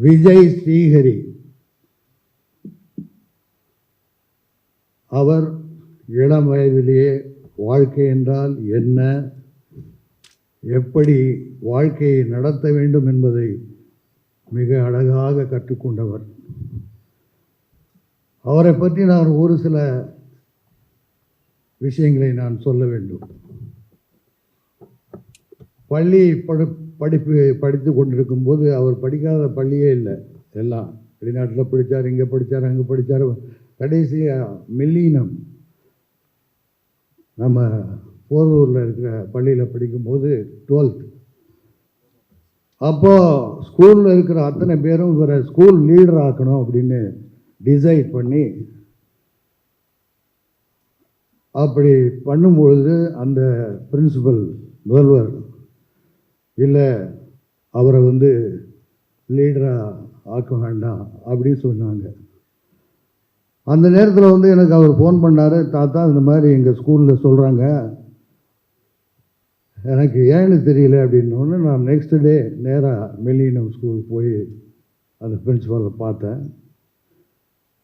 விஜய் ஸ்ரீஹரி. அவர் இளம் வயதிலேயே வாழ்க்கை என்றால் என்ன? எப்படி வாழ்க்கையை நடத்த வேண்டும் என்பதை மிக அழகாக கற்றுக்கொண்டவர். அவரை பற்றி நான் ஒரு சில விஷயங்களை நான் சொல்ல வேண்டும். பள்ளி படி படிப்பு படித்து கொண்டிருக்கும் போது அவர் படிக்காத பள்ளியே இல்லை. எல்லாம் வெளிநாட்டில் படித்தார் இங்கே படித்தார் அங்கே படித்தார் கடைசியாக மில்லினம். நம்ம போரூரில் இருக்கிற பள்ளியில் படிக்கும்போது டுவெல்த். அப்போது ஸ்கூலில் இருக்கிற அத்தனை பேரும் இவரை ஸ்கூல் லீடர் ஆக்கணும் அப்படின்னு டிசைட் பண்ணி அப்படி பண்ணும்பொழுது அந்த பிரின்சிபல் முதல்வர் இல்லை அவரை வந்து லீடராக ஆக்க வேண்டாம் அப்படின்னு சொன்னாங்க. அந்த நேரத்தில் வந்து எனக்கு அவர் ஃபோன் பண்ணார் தாத்தா இந்த மாதிரி எங்கள் ஸ்கூலில் சொல்கிறாங்க எனக்கு ஏன்னு தெரியல அப்படின்னோடனே நான் நெக்ஸ்ட் டே நேராக மெல்லினம் ஸ்கூலுக்கு போய் அந்த பிரின்சிபாலை பார்த்தேன்.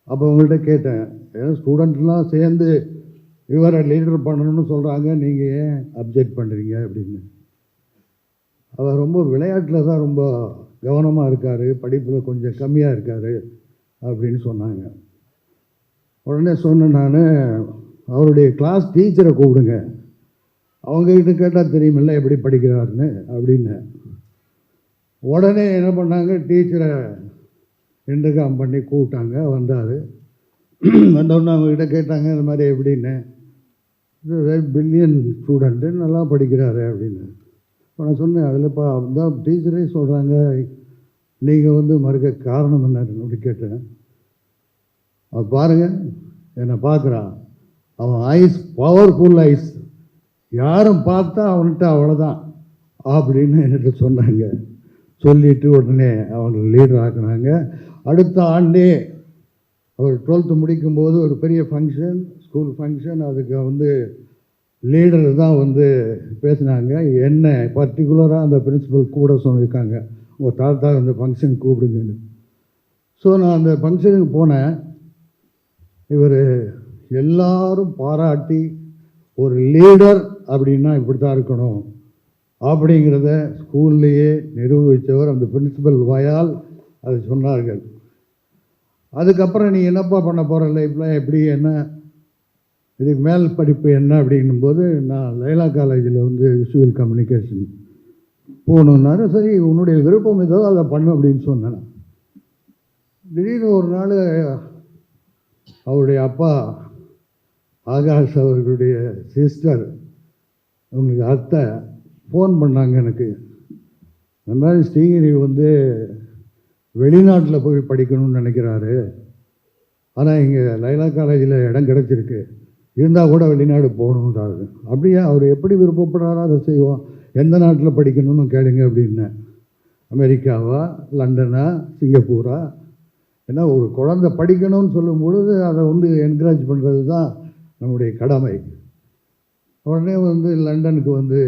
அப்போ உங்கள்கிட்ட கேட்டேன் ஏன்னா ஸ்டூடெண்ட்லாம் சேர்ந்து இவரை லீடர் பண்ணணும்னு சொல்கிறாங்க நீங்கள் ஏன் அப்ஜெக்ட் பண்ணுறீங்க அப்படின்னு. அவர் ரொம்ப விளையாட்டில் தான் ரொம்ப கவனமாக இருக்கார் படிப்பில் கொஞ்சம் கம்மியாக இருக்கார் அப்படின்னு சொன்னாங்க. உடனே சொன்னேன் நான் அவருடைய கிளாஸ் டீச்சரை கூப்பிடுங்க. அவங்கக்கிட்ட கேட்டால் தெரியுமில்ல எப்படி படிக்கிறாருன்னு அப்படின்னு. உடனே என்ன பண்ணாங்க டீச்சரை இன்டர்காம் பண்ணி கூப்பிட்டாங்க வந்தார். வந்தோடனே அவங்கக்கிட்ட கேட்டாங்க இந்த மாதிரி எப்படின்னு? வெரி பில்லியன் ஸ்டூடெண்ட்டு நல்லா படிக்கிறாரு அப்படின்னு. இப்போ நான் சொன்னேன் அதில் இப்போ தான் டீச்சரே சொல்கிறாங்க நீங்கள் வந்து மறுக்க காரணம் என்ன அப்படி கேட்டேன். அவன் பாருங்கள் என்னை பார்க்குறான். அவன் ஐஸ் பவர்ஃபுல் ஐஸ் யாரும் பார்த்தா அவன்கிட்ட அவ்வளோதான் அப்படின்னு என்கிட்ட சொன்னாங்க. சொல்லிட்டு உடனே அவங்க லீடர் ஆக்குனாங்க அடுத்த ஆண்டே அவர் டுவெல்த்து முடிக்கும்போது ஒரு பெரிய ஃபங்க்ஷன் ஸ்கூல் ஃபங்க்ஷன் அதுக்கு வந்து லீடர் தான் வந்து பேசினாங்க. என்ன பர்டிகுலராக அந்த பிரின்சிபல் கூட சொல்லியிருக்காங்க. உங்கள் தாத்தா அந்த ஃபங்க்ஷன் கூப்பிடுங்கன்னு. ஸோ நான் அந்த ஃபங்க்ஷனுக்கு போனேன். இவர் எல்லாரும் பாராட்டி ஒரு லீடர் அப்படின்னா இப்படி தான் இருக்கணும். அப்படிங்கிறத ஸ்கூல்லையே நிரூபித்தவர் அந்த பிரின்சிபல் வாயால் அதை சொன்னார்கள். அதுக்கப்புறம் நீ என்னப்பா பண்ண போகிற லைஃப்பில் எப்படி? என்ன? இதுக்கு மேல் படிப்பு என்ன அப்படின்னும்போது நான் லைலா காலேஜில் வந்து விசுவல் கம்யூனிகேஷன் போகணுன்னாரு. சரி உன்னுடைய விருப்பம் ஏதோ அதை பண்ணு அப்படின்னு சொன்னேன். திடீர்னு ஒரு நாள் அவருடைய அப்பா ஆகாஷ் அவர்களுடைய சிஸ்டர் அவங்களுக்கு அத்தை ஃபோன் பண்ணாங்க எனக்கு. இந்த மாதிரி ஸ்ரீகிரி வந்து வெளிநாட்டில் போய் படிக்கணும்னு நினைக்கிறாரு. ஆனால் இங்கே லைலா காலேஜில் இடம் கிடச்சிருக்கு. இருந்தால் கூட வெளிநாடு போகணுன்றாரு. அப்படியே அவர் எப்படி விருப்பப்படுறாரோ அதை செய்வோம். எந்த நாட்டில் படிக்கணும்னு கேளுங்க அப்படின்னேன் அமெரிக்காவா லண்டனா சிங்கப்பூரா? ஏன்னா ஒரு குழந்தை படிக்கணும்னு சொல்லும் பொழுது அதை வந்து என்கரேஜ் பண்ணுறது தான் நம்முடைய கடமை. உடனே வந்து லண்டனுக்கு வந்து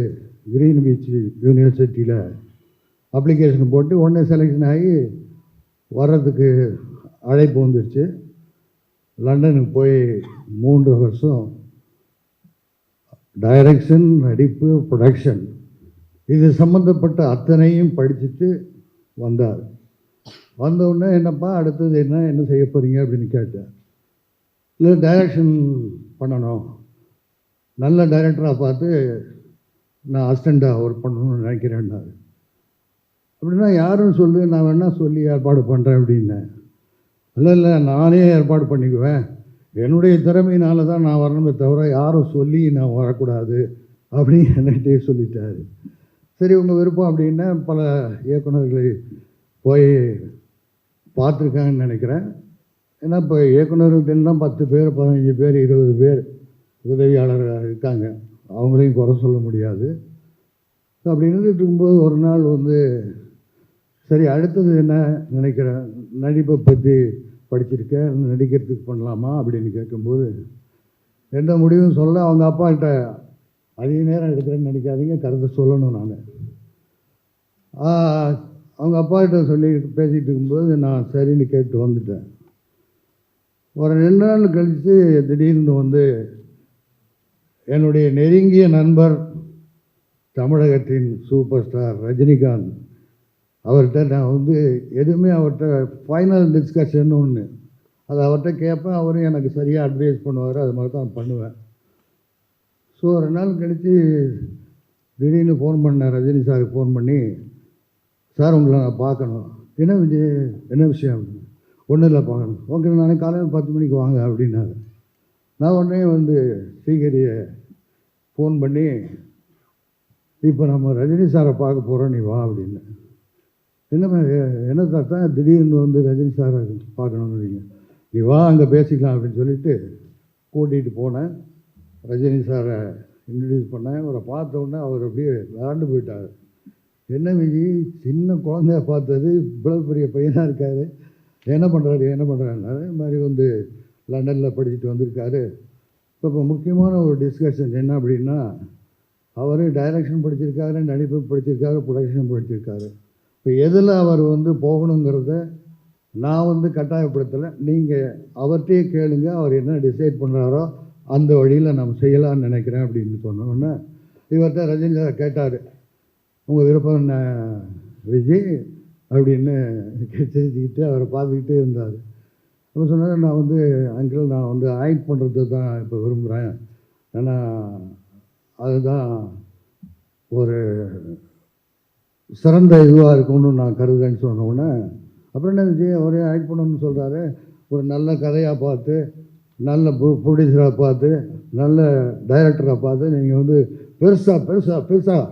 கிரீன் பீச் யூனிவர்சிட்டியில் அப்ளிகேஷன் போட்டு உடனே செலெக்ஷன் ஆகி வர்றதுக்கு அழைப்பு வந்துடுச்சு லண்டனுக்கு போய் மூன்று வருஷம் டைரக்ஷன் நடிப்பு ப்ரொடக்ஷன் இது சம்மந்தப்பட்ட அத்தனையும் படிச்சுட்டு வந்தார். வந்தவுடனே என்னப்பா அடுத்தது என்ன என்ன செய்ய போகிறீங்க அப்படின்னு கேட்டேன். இல்லை டைரக்ஷன் பண்ணணும். நல்ல டைரக்டராக பார்த்து நான் அசிஸ்டண்ட்டாக ஒர்க் பண்ணணும்னு நினைக்கிறேன்னாரு. அப்படின்னா யாரும் சொல்லு நான் வேணால் சொல்லி ஏற்பாடு பண்ணுறேன் அப்படின்னேன். இல்லை இல்லை நானே ஏற்பாடு பண்ணிக்குவேன். என்னுடைய திறமையினால தான் நான் வரணுமே தவிர யாரும் சொல்லி நான் வரக்கூடாது அப்படின்னு என்கிட்டே சொல்லிட்டாரு. சரி உங்கள் விருப்பம் அப்படின்னா பல இயக்குநர்களை போய் பார்த்துருக்காங்கன்னு நினைக்கிறேன். ஏன்னா இப்போ இயக்குநர்கள் தான் பத்து பேர் பதினஞ்சு பேர் இருபது பேர் உதவியாளராக இருக்காங்க. அவங்களையும் குறை சொல்ல முடியாது. அப்படின்னு இருக்கும்போது ஒரு நாள் வந்து சரி அடுத்தது என்ன நினைக்கிறேன்? நடிப்பை பற்றி படிச்சிருக்கேன் நடிக்கிறதுக்கு பண்ணலாமா அப்படின்னு கேட்கும்போது எந்த முடிவும் சொல்ல அவங்க அப்பாக்கிட்ட அதிக நேரம் எடுக்கிறேன்னு நினைக்காதீங்க கருத்தை சொல்லணும் நான். அவங்க அப்பாகிட்ட சொல்லி பேசிகிட்டு இருக்கும்போது நான் சரின்னு கேட்டு வந்துட்டேன். ஒரு ரெண்டு நாள் கழித்து திடீர்னு வந்து என்னுடைய நெருங்கிய நண்பர் தமிழகத்தின் சூப்பர் ஸ்டார் ரஜினிகாந்த் அவர்கிட்ட நான் வந்து எதுவுமே அவர்கிட்ட ஃபைனல் டிஸ்கஷன் ஒன்று அது அவர்கிட்ட கேட்பேன் அவரும் எனக்கு சரியாக அட்வைஸ் பண்ணுவார் அது மாதிரி தான் பண்ணுவேன். ஸோ ரெண்டு நாள் கழித்து திடீர்னு ஃபோன் பண்ணேன் ரஜினி சாருக்கு ஃபோன் பண்ணி சார் உங்களை நான் பார்க்கணும். என்ன விஜய் என்ன விஷயம்? ஒன்றும் இல்லை பார்க்கணும் ஓகே நாளைக்கு காலையில் பத்து மணிக்கு வாங்க அப்படின்னாரு. நான் உடனே வந்து ஸ்ரீகரியை ஃபோன் பண்ணி இப்போ நம்ம ரஜினி சாரை பார்க்க போகிறோம் நீ வா அப்படின்னு என்ன என்ன தாத்தா திடீர்னு வந்து ரஜினி சாரை பார்க்கணும்னு நீ வா அங்கே பேசிக்கலாம் அப்படின்னு சொல்லிட்டு கூட்டிகிட்டு போனேன். ரஜினி சாரை இன்ட்ரடியூஸ் பண்ணேன். அவரை பார்த்த உடனே அவர் அப்படியே விளாண்டு போயிட்டார். என்ன விஜி சின்ன குழந்தைய பார்த்தது இவ்வளோ பெரிய பையனாக இருக்காரு. என்ன பண்ணுறாரு என்ன பண்ணுறாருனாரு இது மாதிரி வந்து லண்டனில் படிச்சுட்டு வந்திருக்காரு. இப்போ இப்போ முக்கியமான ஒரு டிஸ்கஷன் என்ன அப்படின்னா அவர் டைரக்ஷன் படிச்சிருக்காரு நடிப்பு படிச்சிருக்காரு ப்ரொடக்ஷன் படிச்சிருக்காரு. இப்போ எதில் அவர் வந்து போகணுங்கிறத நான் வந்து கட்டாயப்படுத்தலை. நீங்கள் அவர்கிட்டயே கேளுங்க அவர் என்ன டிசைட் பண்ணுறாரோ அந்த வழியில் நம்ம செய்யலாம்னு நினைக்கிறேன் அப்படின்னு சொன்னோன்னே இவர்கிட்ட ரஜினி சார் கேட்டார். உங்கள் விருப்பம் என்ன விஜய் அப்படின்னு செஞ்சுக்கிட்டு அவரை பார்த்துக்கிட்டே இருந்தார். அப்போ சொன்னார் நான் வந்து அங்கிள் நான் வந்து ஆக்ட் பண்ணுறது தான் இப்போ விரும்புகிறேன் ஏன்னா அதுதான் ஒரு சிறந்த இதுவாக இருக்கும்னு நான் கருதுறேன்னு சொன்ன உடனே அப்புறம் என்ன விஜய் அவரே ஆக்ட் பண்ணணும்னு சொல்கிறாரு ஒரு நல்ல கதையாக பார்த்து நல்ல ப்ரொடியூசராக பார்த்து நல்ல டைரக்டராக பார்த்து நீங்கள் வந்து பெருசாக பெருசாக பெருசாக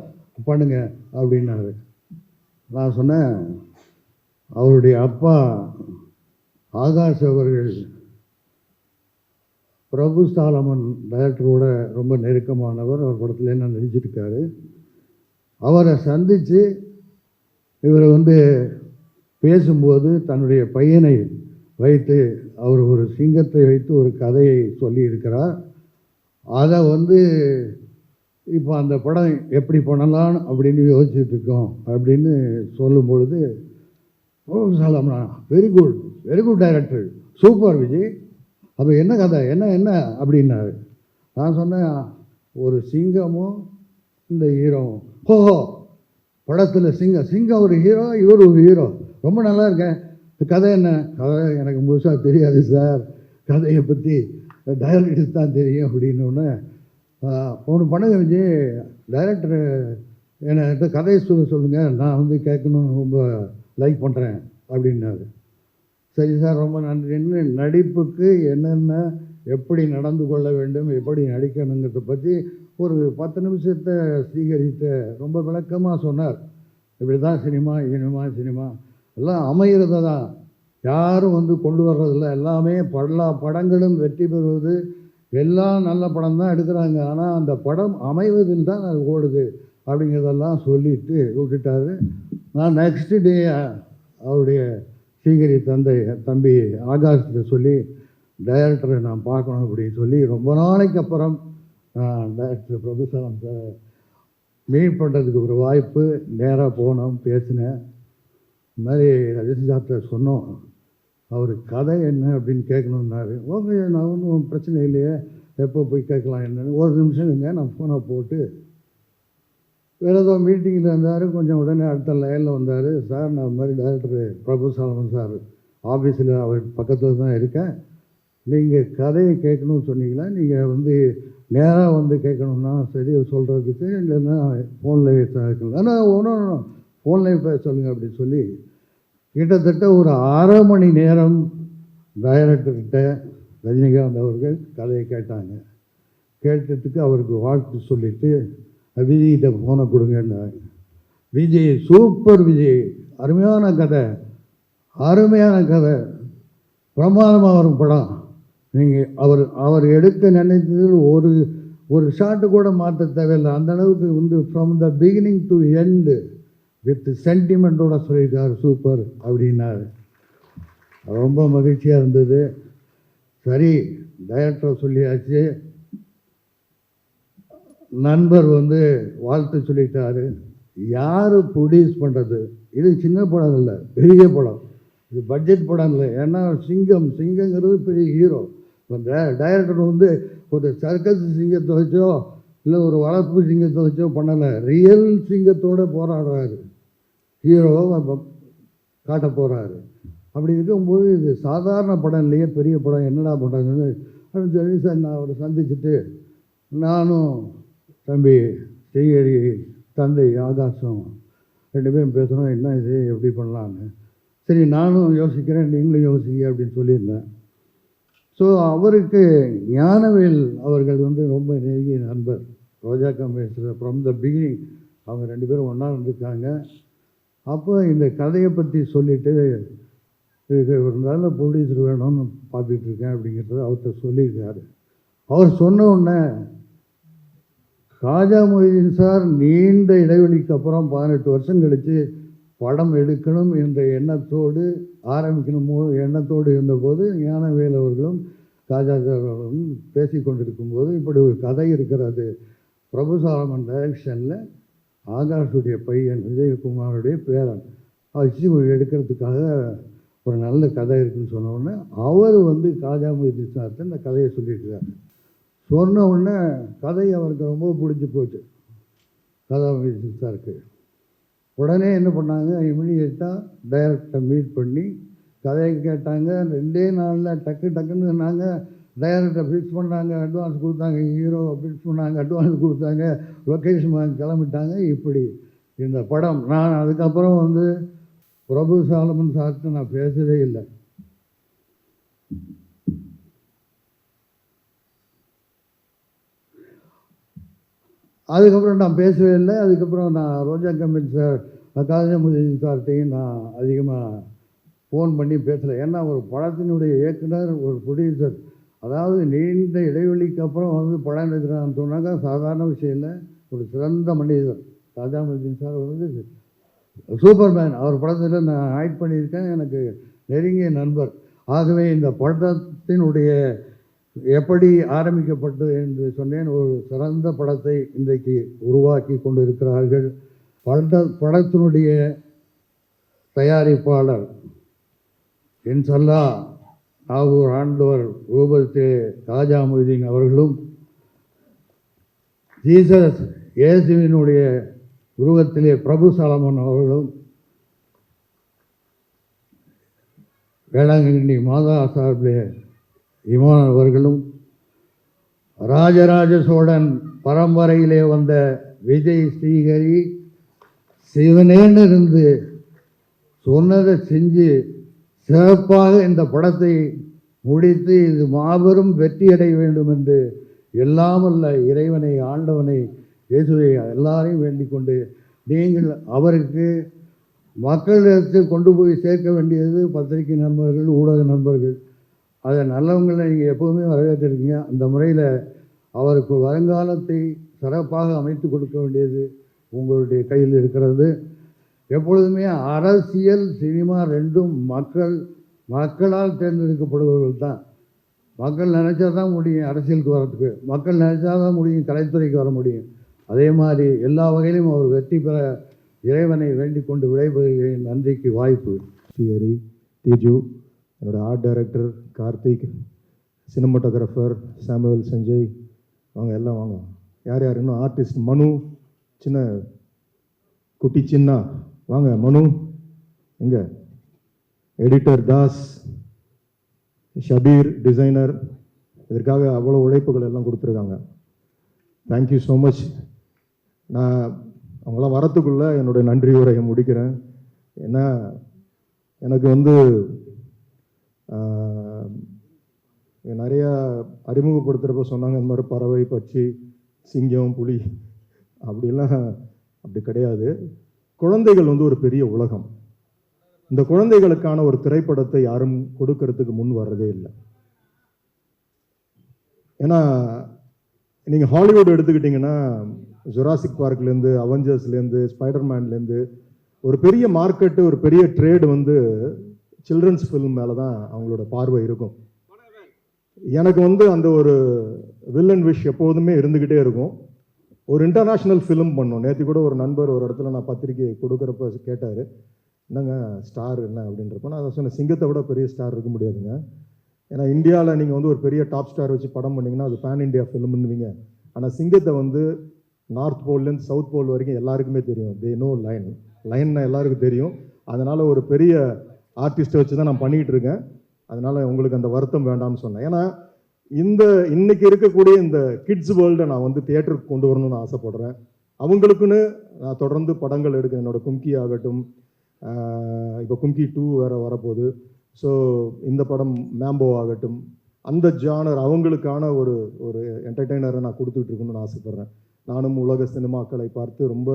பண்ணுங்க அப்படின்னாரு. நான் சொன்னேன் அவருடைய அப்பா ஆகாஷ் அவர்கள் பிரபு சாலமன் டைரக்டரோட ரொம்ப நெருக்கமானவர். அவர் படத்துல என்ன நடிச்சிருக்காரு? அவரை சந்தித்து இவர் வந்து பேசும்போது தன்னுடைய பையனை வைத்து அவர் ஒரு சிங்கத்தை வைத்து ஒரு கதையை சொல்லியிருக்கிறார். அதை வந்து இப்போ அந்த படம் எப்படி பண்ணலாம் அப்படின்னு யோசிச்சுட்டு இருக்கோம் அப்படின்னு சொல்லும் பொழுது ஓ சாலம்னா very good very good director super Vijay. அப்போ என்ன கதை என்ன என்ன? அப்படின்னாரு. நான் சொன்னேன் ஒரு சிங்கமும் இந்த ஹீரோவும் ஓஹோ படத்தில் சிங்கம் சிங்கம் ஒரு ஹீரோ இவர் ஒரு ஹீரோ ரொம்ப நல்லா இருக்கேன். இந்த கதை என்ன? கதை எனக்கு முழுசாக தெரியாது சார் கதையை பற்றி டைரக்டர்ஸ் தான் தெரியும் அப்படின்னோடனே ஒன்று பண்ணுங்க விஜய் டைரக்டர் என்கிட்ட கதையை சொல்ல சொல்லுங்கள் நான் வந்து கேட்கணும்னு ரொம்ப லைக் பண்ணுறேன் அப்படின்னாரு. சரி சார் ரொம்ப நன்றின்னு நடிப்புக்கு என்னென்ன எப்படி நடந்து கொள்ள வேண்டும் எப்படி நடிக்கணுங்கிறத பற்றி ஒரு பத்து நிமிஷத்தை ஸ்ரீகரித்த ரொம்ப விளக்கமாக சொன்னார். இப்படி தான் சினிமா இனிமா சினிமா. எல்லாம் அமைகிறத தான் யாரும் வந்து கொண்டு வர்றதில்ல. எல்லாமே எல்லா படங்களும் வெற்றி பெறுவது. எல்லாம் நல்ல படம் தான் எடுக்கிறாங்க. ஆனால் அந்த படம் அமைவதில் தான் அது ஓடுது அப்படிங்கிறதெல்லாம் சொல்லிட்டு விட்டுட்டாரு. நான் நெக்ஸ்ட் டே அவருடைய சீகரி தந்தை தம்பி ஆகாஷத்தை சொல்லி டைரக்டரை நான் பார்க்கணும் அப்படின்னு சொல்லி ரொம்ப நாளைக்கு அப்புறம் டைரக்டர் பிரபுசாலம் சார் மீட் பண்ணுறதுக்கு ஒரு வாய்ப்பு நேராக போனோம் பேசினேன். இந்த மாதிரி ரஜினி சாப்பிட்ட சொன்னோம். அவர் கதை என்ன அப்படின்னு கேட்கணுன்னாரு ஓகே நான் ஒன்றும் பிரச்சனை இல்லையே. எப்போ போய் கேட்கலாம் என்னன்னு. ஒரு நிமிஷம் இருங்க நான் ஃபோனை போட்டு வேறு ஏதோ மீட்டிங்கில் இருந்தார். கொஞ்சம் உடனே அடுத்த லைனில் வந்தார். சார் நான் இந்த மாதிரி டைரக்டர் பிரபு சாலமன் சார் ஆஃபீஸில் அவர் பக்கத்தில் தான் இருக்கேன். நீங்கள் கதையை கேட்கணும்னு சொன்னீங்களா? நீங்கள் வந்து நேராக வந்து கேட்கணும்னா சரி சொல்கிறதுக்கு இல்லைன்னா ஃபோனில் கேட்கலாம் ஆனால் ஒன்றும் ஃபோனில் பேச சொல்லுங்கள் அப்படின்னு சொல்லி கிட்டத்தட்ட ஒரு அரை மணி நேரம் டைரக்டர்கிட்ட ரஜினிகாந்த் அவர்கள் கதையை கேட்டாங்க. கேட்டதுக்கு அவருக்கு வாழ்த்து சொல்லிவிட்டு விஜய்கிட்ட ஃபோனை கொடுங்கன்னாங்க விஜய் சூப்பர் விஜய். அருமையான கதை. அருமையான கதை. பிரமாதமாக வரும் படம். நீங்கள் அவர் அவர் எடுக்க நினைத்ததில் ஒரு ஒரு ஷாட்டு கூட மாற்ற தேவையில்லை. அந்த அளவுக்கு வந்து from the beginning to end with சென்டிமெண்ட்டோட சொல்லியிருக்கார் சூப்பர் அப்படின்னாரு. ரொம்ப மகிழ்ச்சியாக இருந்தது. சரி டைரக்டர் சொல்லியாச்சு. நண்பர் வந்து வாழ்த்து சொல்லிட்டாரு. யார் ப்ரொடியூஸ் பண்ணுறது இது சின்ன படம் இல்லை பெரிய படம். இது பட்ஜெட் படம் இல்லை. ஏன்னா சிங்கம் சிங்கங்கிறது பெரிய ஹீரோ அந்த டைரக்டர் வந்து ஒரு சர்க்கஸ் சிங்கத்தை வச்சோ இல்லை ஒரு வளர்ப்பு சிங்கத்தை வச்சோ பண்ணலை. ரியல் சிங்கத்தோட போராடுறாரு. ஹீரோவை காட்ட போகிறாரு அப்படி இருக்கும்போது இது சாதாரண படம் இல்லையே பெரிய படம் என்னடா பண்ணுறாங்கன்னு அப்படின்னு சொல்லி சார் நான் அவரை சந்திச்சுட்டு நானும் தம்பி செய்யறி தந்தை ஆகாசம் ரெண்டு பேரும் பேசுகிறோம் என்ன இது? எப்படி பண்ணலான்னு சரி நானும் யோசிக்கிறேன் நீங்களும் யோசிங்க அப்படின்னு சொல்லியிருந்தேன். ஸோ அவருக்கு ஞானவேல் அவர்கள் வந்து ரொம்ப நெருங்கிய நண்பர். ரோஜா கம்பேஸில் ஃப்ரம் த பிகினிங் அவங்க ரெண்டு பேரும் ஒன்றா இருந்திருக்காங்க. அப்போ இந்த கதையை பற்றி சொல்லிவிட்டு இதுக்கு ஒரு நல்ல ப்ரொடியூசர் வேணும்னு பார்த்துட்டு இருக்கேன் அப்படிங்கிறத அவர்கிட்ட சொல்லியிருக்காரு. அவர் சொன்ன உடனே காஜா மொய்தீன் சார் நீண்ட இடைவெளிக்கு அப்புறம் பதினெட்டு வருஷம் கழித்து படம் எடுக்கணும் என்ற எண்ணத்தோடு ஆரம்பிக்கணும் எண்ணத்தோடு இருந்தபோது ஞானவேல் அவர்களும் காஜா அவர்களும் பேசி கொண்டிருக்கும்போது இப்படி ஒரு கதை இருக்கிறது. பிரபு சாலமன் டைரக்ஷனில் ஆகாஷுடைய பையன் விஜயகுமாருடைய பேரன். வச்சு எடுக்கிறதுக்காக ஒரு நல்ல கதை இருக்குன்னு சொன்னோடனே அவர் வந்து காஜா மொய்தீன் இந்த கதையை சொல்லியிருக்கிறார். சொன்ன உடனே கதை அவருக்கு ரொம்ப பிடிச்சி போச்சு. கதா மொய்தீன் உடனே என்ன பண்ணாங்க? இமீடியட்டாக டைரக்டரை மீட் பண்ணி கதையை கேட்டாங்க. ரெண்டே நாளில் டக்கு டக்குன்னு சொன்னாங்க. டைரக்டரை ஃபிக்ஸ் பண்ணாங்க. அட்வான்ஸ் கொடுத்தாங்க. ஹீரோ ஃபிக்ஸ் பண்ணாங்க. அட்வான்ஸ் கொடுத்தாங்க. லொக்கேஷன் வாங்கி கிளம்பிட்டாங்க. இப்படி இந்த படம். நான் அதுக்கப்புறம் வந்து பிரபு சாலமன் சார்கிட்ட நான் பேசவே இல்லை. அதுக்கப்புறம் நான் பேசவே இல்லை. அதுக்கப்புறம் நான் ரோஜா கம்பெனி சார் காஜமுதீன் சார்கிட்டையும் நான் அதிகமாக ஃபோன் பண்ணி பேசலை. ஏன்னா ஒரு படத்தினுடைய இயக்குனர் ஒரு ப்ரொடியூசர் அதாவது நீண்ட இடைவெளிக்கு அப்புறம் வந்து படம் எடுக்கிறான்னு சொன்னாக்கா சாதாரண விஷயம் இல்லை. ஒரு சிறந்த மனிதர். காஜாமுதீன் சார் வந்து சூப்பர்மேன். அவர் படத்தில் நான் ஆக்ட் பண்ணியிருக்கேன். எனக்கு நெருங்கிய நண்பர். ஆகவே இந்த படத்தினுடைய எப்படி ஆரம்பிக்கப்பட்டது என்று சொன்னேன். ஒரு சிறந்த படத்தை இன்றைக்கு உருவாக்கி கொண்டு இருக்கிறார்கள் பட படத்தினுடைய தயாரிப்பாளர் இன்சல்லா நாகூர் ஆண்டவர் ரூபத்தே ராஜா மொய்தீன் அவர்களும் ஜீசஸ் இயேசுவினுடைய உருவத்திலே பிரபு சலமன் அவர்களும் வேளாங்கண்ணி மாதா சார்பிலே இமான் அவர்களும் ராஜராஜ சோழன் பரம்பரையிலே வந்த விஜய் ஸ்ரீஹரி சிவனேன்னு இருந்து சொன்னதை செஞ்சு சிறப்பாக இந்த படத்தை முடித்து இது மாபெரும் வெற்றியடைய வேண்டும் என்று எல்லாமல்ல இறைவனை ஆண்டவனை இயேசுவை எல்லாரையும் வேண்டிக் கொண்டு நீங்கள் அவருக்கு மக்களிடத்தில் கொண்டு போய் சேர்க்க வேண்டியது பத்திரிகை நண்பர்கள் ஊடக நண்பர்கள். அதை நல்லவங்களை நீங்கள் எப்போவுமே வரவேற்றிருக்கீங்க. அந்த முறையில் அவருக்கு வருங்காலத்தை சிறப்பாக அமைத்து கொடுக்க வேண்டியது உங்களுடைய கையில் இருக்கிறது. எப்பொழுதுமே அரசியல் சினிமா ரெண்டும் மக்கள் மக்களால் தேர்ந்தெடுக்கப்படுபவர்கள் தான். மக்கள் நினச்சா தான் முடியும் அரசியலுக்கு வரத்துக்கு மக்கள் நினச்சா தான் முடியும் கலைத்துறைக்கு வர முடியும். அதே மாதிரி எல்லா வகையிலும் அவர் வெற்றி பெற இறைவனை வேண்டிக் கொண்டு விடைபெறுகிறேன். நன்றிக்கு வாய்ப்பு. ஸ்ரீஹரி தேஜு. என்னோட art director Karthik cinematographer Samuel Sanjay வாங்க எல்லாம் வாங்க. யார் யார்? இன்னும் ஆர்டிஸ்ட் மனு சின்ன குட்டி சின்னா. வாங்க மனு. எங்கே? எடிட்டர் தாஸ் ஷபீர் டிசைனர் இதற்காக அவ்வளோ உழைப்புகள் எல்லாம் கொடுத்துருக்காங்க. தேங்க்யூ ஸோ மச் நான் அவங்களாம் வரத்துக்குள்ளே என்னுடைய நன்றி உரையை முடிக்கிறேன். ஏன்னா எனக்கு வந்து நிறையா அறிமுகப்படுத்துகிறப்ப சொன்னாங்க இந்த மாதிரி பறவை பட்சி சிங்கம் புலி அப்படிலாம் அப்படி கிடையாது. குழந்தைகள் வந்து ஒரு பெரிய உலகம். இந்த குழந்தைகளுக்கான ஒரு திரைப்படத்தை யாரும் கொடுக்கறதுக்கு முன் வர்றதே இல்லை. ஏன்னா நீங்கள் ஹாலிவுட் எடுத்துக்கிட்டிங்கன்னா ஜுராசிக் பார்க்லேருந்து அவெஞ்சர்ஸ்லேருந்து ஸ்பைடர்மேன்லேருந்து ஒரு பெரிய மார்க்கெட்டு ஒரு பெரிய ட்ரேடு வந்து சில்ட்ரன்ஸ் ஃபிலிம் மேலே தான் அவங்களோட பார்வை இருக்கும். எனக்கு வந்து அந்த ஒரு வில்லன் விஷ் எப்போதுமே இருந்துக்கிட்டே இருக்கும். ஒரு இன்டர்நேஷ்னல் ஃபிலிம் பண்ணோம். நேற்று கூட ஒரு நண்பர் ஒரு இடத்துல நான் பத்திரிக்கை கொடுக்குறப்ப கேட்டார் என்னங்க ஸ்டார் என்ன? அப்படின்றப்ப நான் அதை சொன்னேன் சிங்கத்தை விட பெரிய ஸ்டார் இருக்க முடியாதுங்க. ஏன்னா இந்தியாவில் நீங்கள் வந்து ஒரு பெரிய டாப் ஸ்டார் வச்சு படம் பண்ணீங்கன்னா அது பேன் இண்டியா ஃபிலிம்னுவீங்க ஆனால் சிங்கத்தை வந்து நார்த் போல்லேருந்து சவுத் போல் வரைக்கும் எல்லாருக்குமே தெரியும். தே நோ லைன் லைன்னா எல்லாருக்கும் தெரியும். அதனால் ஒரு பெரிய ஆர்டிஸ்ட்டை வச்சு தான் நான் பண்ணிகிட்டு இருக்கேன் அதனால் உங்களுக்கு அந்த வருத்தம் வேண்டாம்னு சொன்னேன். ஏன்னா இந்த இன்றைக்கி இருக்கக்கூடிய இந்த கிட்ஸ் வேர்ல்டை நான் வந்து தியேட்டருக்கு கொண்டு வரணும்னு ஆசைப்படுறேன். அவங்களுக்குன்னு நான் தொடர்ந்து படங்கள் எடுக்கிறேன் என்னோட கும்கி ஆகட்டும் இப்போ கும்கி டூ வேறு வரப்போகுது. ஸோ இந்த படம் மேம்போ ஆகட்டும் அந்த ஜானர் அவங்களுக்கான ஒரு ஒரு என்டர்டெய்னரை நான் கொடுத்துட்ருக்கணும்னு ஆசைப்பட்றேன். நானும் உலக சினிமாக்களை பார்த்து ரொம்ப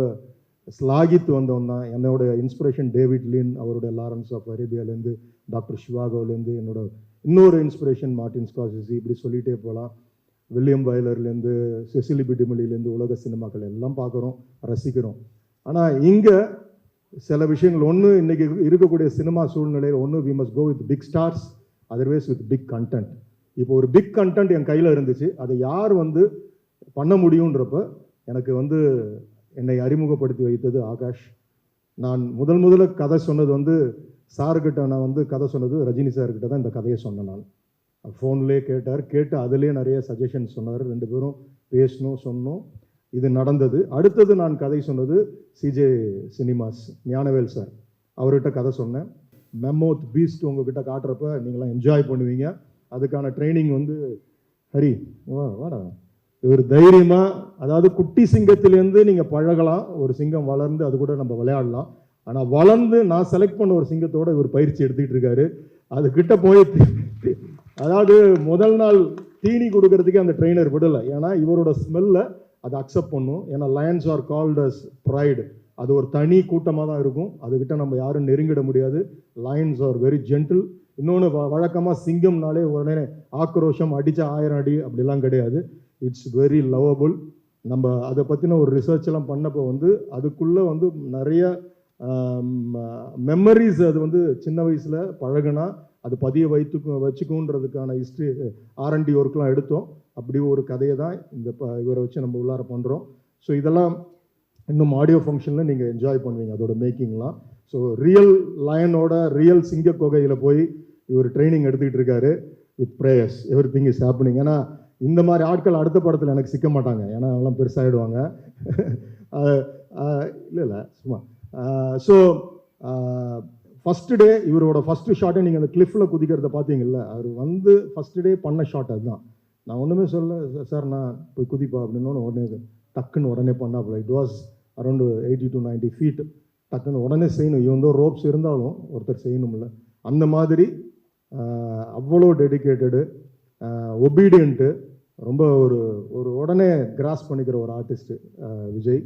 ஸ்லாகித்து வந்தவன் தான். என்னோட இன்ஸ்பிரேஷன் டேவிட் லின் அவருடைய லாரன்ஸ் ஆஃப் அரேபியாலேருந்து டாக்டர் ஷிவாகோலேருந்து என்னோட இன்னொரு இன்ஸ்பிரேஷன் மார்டின் ஸ்காசிசி இப்படி சொல்லிகிட்டே போகலாம். வில்லியம் வயலர்லேருந்து செசிலி பிடிமொழியிலேருந்து உலக சினிமாக்கள் எல்லாம் பார்க்குறோம் ரசிக்கிறோம். ஆனால் இங்கே சில விஷயங்கள் ஒன்று இன்னைக்கு இருக்கக்கூடிய சினிமா சூழ்நிலையில் ஒன்று we must go with big stars otherwise with big content இப்போ ஒரு பிக் கண்டென்ட் என் கையில் இருந்துச்சு. அதை யார் வந்து பண்ண முடியுன்றப்ப எனக்கு வந்து என்னை அறிமுகப்படுத்தி வைத்தது ஆகாஷ். நான் முதல் முதல்ல கதை சொன்னது வந்து சார்கிட்ட நான் வந்து கதை சொன்னது ரஜினி சார்கிட்ட தான் இந்த கதையை சொன்னேன் நான். ஃபோன்லேயே கேட்டார். கேட்டு அதுலேயே நிறைய சஜஷன் சொன்னார். ரெண்டு பேரும் பேசணும் சொன்னோம். இது நடந்தது. அடுத்தது நான் கதை சொன்னது சிஜே சினிமாஸ் ஞானவேல் சார். அவர்கிட்ட கதை சொன்னேன். மெமோத் பீஸ்ட் உங்ககிட்ட காட்டுறப்ப நீங்களாம் என்ஜாய் பண்ணுவீங்க. அதுக்கான ட்ரைனிங் வந்து ஹரி வா வாடா. இவர் தைரியமாக அதாவது குட்டி சிங்கத்திலேருந்து நீங்கள் பழகலாம் ஒரு சிங்கம் வளர்ந்து அது கூட நம்ம விளையாடலாம். ஆனால் வளர்ந்து நான் செலக்ட் பண்ண ஒரு சிங்கத்தோட இவர் பயிற்சி எடுத்துக்கிட்டு இருக்காரு. அது கிட்ட போய் அதாவது முதல் நாள் தீனி கொடுக்கறதுக்கே அந்த ட்ரெயினர் விடலை. ஏன்னா இவரோட ஸ்மெல்ல அதை அக்செப்ட் பண்ணும். ஏன்னா லயன்ஸ் ஆர் கால்டஸ் ப்ரைடு அது ஒரு தனி கூட்டமாக தான் இருக்கும். அதுக்கிட்ட நம்ம யாரும் நெருங்கிட முடியாது. லயன்ஸ் ஆர் வெரி ஜென்டில் இன்னொன்று வழக்கமாக சிங்கம்னாலே உடனே ஆக்ரோஷம் அடித்த ஆயிரம் அடி அப்படிலாம் கிடையாது. இட்ஸ் வெரி லவபிள் நம்ம அதை பற்றின ஒரு ரிசர்ச் எல்லாம் பண்ணப்போ வந்து அதுக்குள்ளே வந்து நிறைய மெமரிஸ் அது வந்து சின்ன வயசில் பழகுனா அது பதிய வைத்துக்கும் வச்சுக்குன்றதுக்கான ஹிஸ்ட்ரி ஆர்என்டி ஒர்க்லாம் எடுத்தோம். அப்படி ஒரு கதையை தான் இந்த ப இவரை வச்சு நம்ம உள்ளார பண்ணுறோம் ஸோ இதெல்லாம் இன்னும் ஆடியோ ஃபங்க்ஷனில் நீங்கள் என்ஜாய் பண்ணுவீங்க அதோட மேக்கிங்லாம் ஸோ ரியல் லயனோட ரியல் சிங்க குகையில் போய் இவர் ட்ரைனிங் எடுத்துக்கிட்டு இருக்காரு. With prayers everything is happening ஏன்னா இந்த மாதிரி ஆட்கள் அடுத்த படத்தில் எனக்கு சிக்க மாட்டாங்க. ஏன்னா எல்லாம் பெருசாகிடுவாங்க இல்லை இல்லை சும்மா. ஸோ ஃபஸ்ட்டு டே இவரோட ஃபஸ்ட்டு ஷாட்டை நீங்கள் அந்த கிளிஃபில் குதிக்கிறத பார்த்தீங்கல்ல அவர் வந்து ஃபஸ்ட்டு டே பண்ண ஷாட் அதுதான். நான் ஒன்றுமே சொல்ல சார் நான் போய் குதிப்பா அப்படின்னு உடனே டக்குன்னு உடனே பண்ணாப்புல. It was around eighty to 90 feet டக்குன்னு உடனே செய்யணும். இவன் வந்து ரோப்ஸ் இருந்தாலும் ஒருத்தர் செய்யணும்ல. அந்த மாதிரி அவ்வளோ டெடிக்கேட்டடு ஒபீடியண்ட்டு ரொம்ப ஒரு ஒரு உடனே கிராஸ் பண்ணிக்கிற ஒரு ஆர்டிஸ்ட்டு விஜய்.